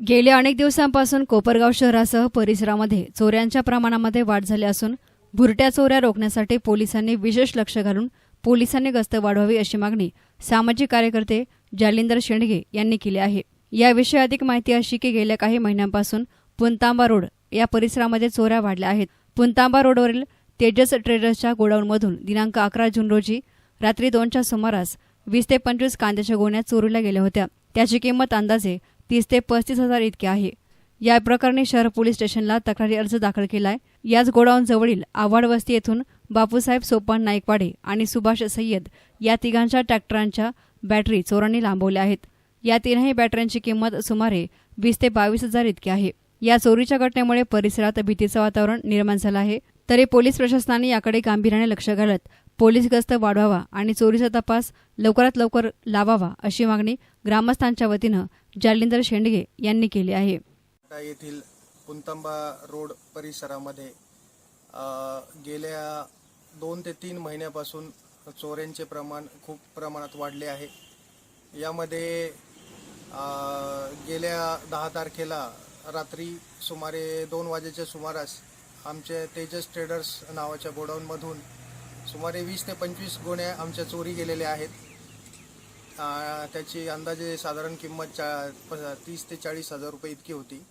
गेल्या अनेक दिवसांपासून कोपरगाव शहरासह परिसरामध्ये चोऱ्यांच्या प्रमाणामध्ये वाढ झाली असून भुरट्या चोऱ्या रोखण्यासाठी पोलिसांनी विशेष लक्ष घालून पोलिसांनी गस्त वाढवावी अशी मागणी सामाजिक कार्यकर्ते जालिंदर शेंडगे यांनी केली आहे. याविषयी अधिक माहिती अशी की गेल्या काही महिन्यांपासून पुंतांबा रोड या परिसरामध्ये चोऱ्या वाढल्या आहेत. पुंतांबा रोडवरील तेजस ट्रेडर्सच्या गोडाऊनमधून दिनांक अकरा जून रोजी रात्री दोनच्या सुमारास वीस ते पंचवीस कांद्याच्या गोण्या चोरीला गेल्या होत्या. त्याची किंमत अंदाजे तीस ते पस्तीस हजार इतकी आहे. या प्रकरणी शहर पोलीस स्टेशनला तक्रारी अर्ज दाखल केलाय. याच गोडाऊन जवळील आव्हाड वस्ती येथून बापूसाहेब सोपान नाईकवाडे आणि सुभाष सय्यद या तिघांच्या ट्रॅक्टरांच्या बॅटरी चोरांनी लांबवल्या आहेत. या तीनही बॅटऱ्यांची किंमत सुमारे वीस ते बावीस हजार इतकी आहे. या चोरीच्या घटनेमुळे परिसरात भीतीचं वातावरण निर्माण झालं आहे. तरी पोलीस प्रशासनाने याकडे गांभीर्याने लक्ष घालत पोलीस गस्त वाढवावा आणि चोरीचा तपास लवकरात लवकर लावावा अशी मागणी ग्रामस्थांच्या वतीनं जालिंदर शेंडगे यांनी केली आहे. येथील पुंतंबा रोड परिसरामध्ये गेल्या दोन ते तीन महिन्यापासून चोऱ्यांचे प्रमाण खूप प्रमाणात वाढले आहे. यामध्ये गेल्या दहा तारखेला रात्री सुमारे दोन वाजेच्या सुमारास आमचे तेजस ट्रेडर्स नावाच्या गोडाऊनमधून सुमारे वीस ते पंचवीस गोण्या आमच्या चोरी गेलेल्या आहेत. त्याची अंदाजे साधारण किंमत चा प- तीस ते चाळीस हजार रुपये इतकी होती.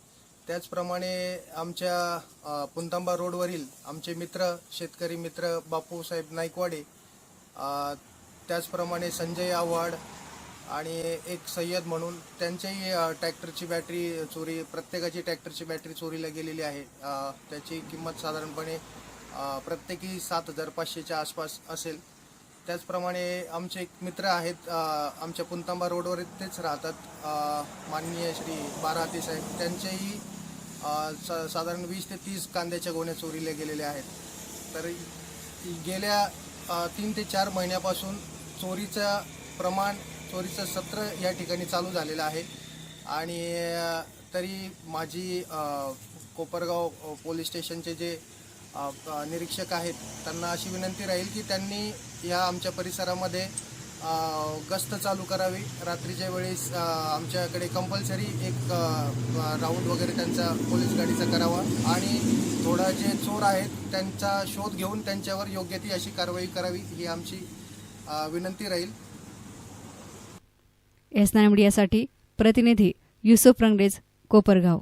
त्याचप्रमाणे आमच्या पुंतांबा रोडवरील आमचे मित्र शेतकरी मित्र बापूसाहेब नाईकवाडे त्याचप्रमाणे संजय आव्हाड आणि एक सय्यद म्हणून त्यांच्याही ट्रॅक्टरची बॅटरी चोरी प्रत्येकाची ट्रॅक्टरची बॅटरी चोरीला गेलेली आहे. त्याची किंमत साधारणपणे प्रत्येकी सात हजार पाचशेच्या आसपास असेल. त्याचप्रमाणे आमचे एक मित्र आहेत आमच्या पुंतांबा रोडवर तेच राहतात. माननीय श्री बाराती साहेब. त्यांचेही सा- साधारण वीस ते तीस कांद्याच्या गोण्या चोरीला गेलेल्या आहेत. तर गेल्या तीन ते चार महिन्यापासून चोरीचं प्रमाण चोरीचं सत्र या ठिकाणी चालू झालेलं आहे. आणि तरी माझी कोपरगाव पोलीस स्टेशनचे जे निरीक्षक आहेत. त्यांना अशी विनंती राहील की त्यांनी या आमच्या परिसरामध्ये गस्त चालू करावी. रात्रीच्या वेळेस आमच्याकडे कंपल्सरी एक राऊंड वगैरे त्यांचा पोलीस गाडीचा करावा. आणि थोडा जे चोर आहेत त्यांचा शोध घेऊन त्यांच्यावर योग्य ती अशी कारवाई करावी ही आमची विनंती राहील. एस नाईन मीडियासाठी प्रतिनिधी युसुफ रंगरेज कोपरगाव.